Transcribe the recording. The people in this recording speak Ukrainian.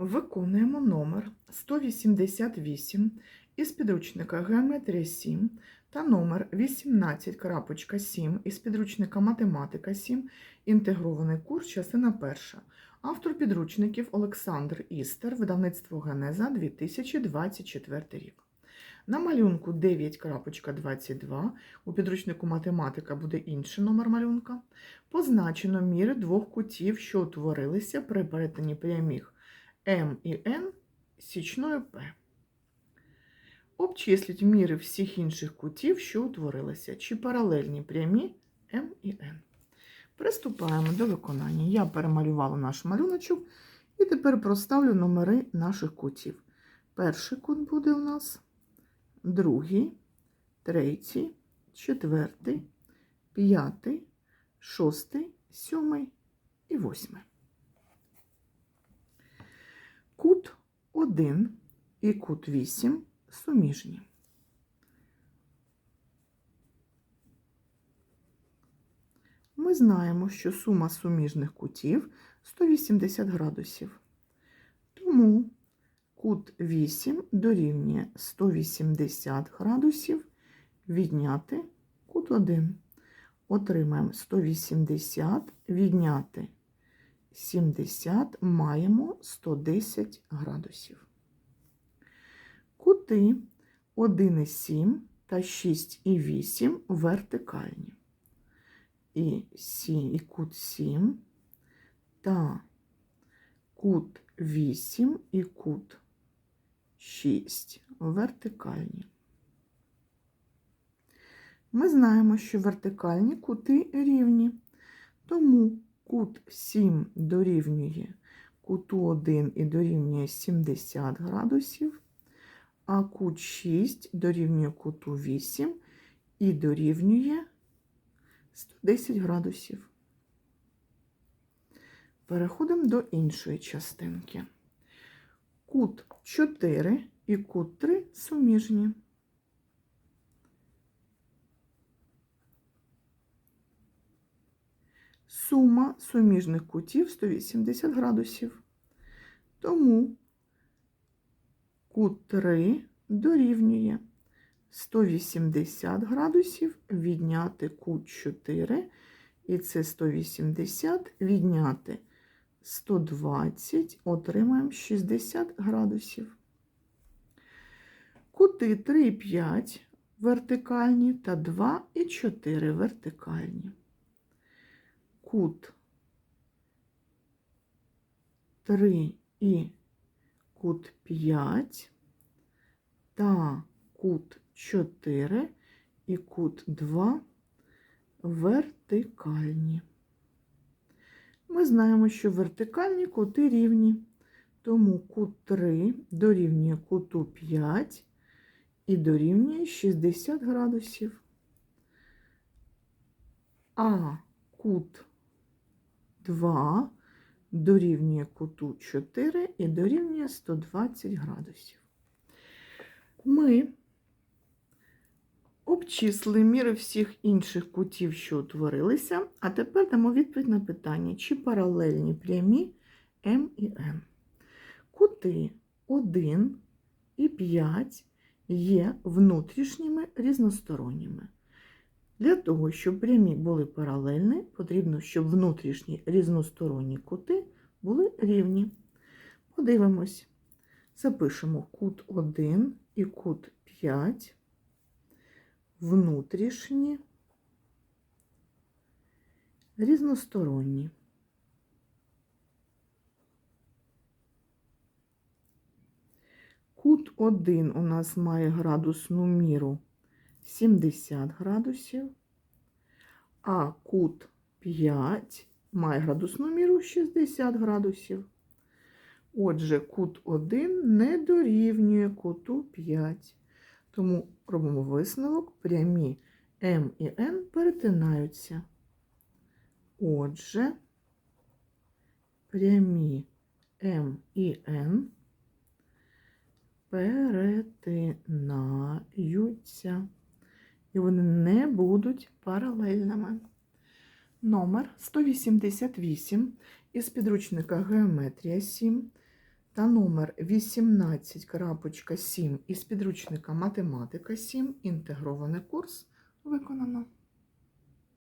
Виконуємо номер 188 із підручника Геометрія 7 та номер 18.7 із підручника Математика 7, інтегрований курс, частина перша. Автор підручників Олександр Істер, видавництво Генеза 2024 рік. На малюнку 9.22 у підручнику математика буде інший номер малюнка. Позначено міри двох кутів, що утворилися при перетині прямих М і Н січною П. Обчисліть міри всіх інших кутів, що утворилися, чи паралельні прямі М і Н. Приступаємо до виконання. Я перемалювала наш малюночок і тепер проставлю номери наших кутів. Перший кут буде у нас, другий, третій, четвертий, п'ятий, шостий, сьомий і восьмий. Кут 1 і кут 8 суміжні. Ми знаємо, що сума суміжних кутів 180 градусів. Тому кут 8 дорівнює 180 градусів відняти кут 1. Отримаємо 180 відняти 70 маємо 110 градусів. Кути 1,7 та 6,8 вертикальні. І, сі, і кут 7 та кут 8 і кут 6 вертикальні. Ми знаємо, що вертикальні кути рівні, тому кут 7 дорівнює куту 1 і дорівнює 70 градусів, а кут 6 дорівнює куту 8 і дорівнює 110 градусів. Переходимо до іншої частинки. Кут 4 і кут 3 суміжні. Сума суміжних кутів 180 градусів. Тому кут 3 дорівнює 180 градусів відняти кут 4, і це 180 відняти 120, отримаємо 60 градусів. Кути 3 і 5 вертикальні та 2 і 4 вертикальні. Кут 3 і кут 5 та кут 4 і кут 2 вертикальні. Ми знаємо, що вертикальні кути рівні, тому кут 3 дорівнює куту 5 і дорівнює 60 градусів. А кут 2 дорівнює куту 4 і дорівнює 120 градусів. Ми обчислили міри всіх інших кутів, що утворилися, а тепер дамо відповідь на питання, чи паралельні прямі М і Н. Кути 1 і 5 є внутрішніми різносторонніми. Для того, щоб прямі були паралельні, потрібно, щоб внутрішні різносторонні кути були рівні. Подивимось. Запишемо кут 1 і кут 5, внутрішні, різносторонні. Кут 1 у нас має градусну міру 70 градусів, а кут 5 має градусну міру 60 градусів. Отже, кут 1 не дорівнює куту 5. Тому робимо висновок, прямі М і Н перетинаються. Отже, прямі М і Н перетинаються. І вони не будуть паралельними. Номер 188 із підручника Геометрія 7 та номер 18.7 із підручника Математика 7. Інтегрований курс виконано.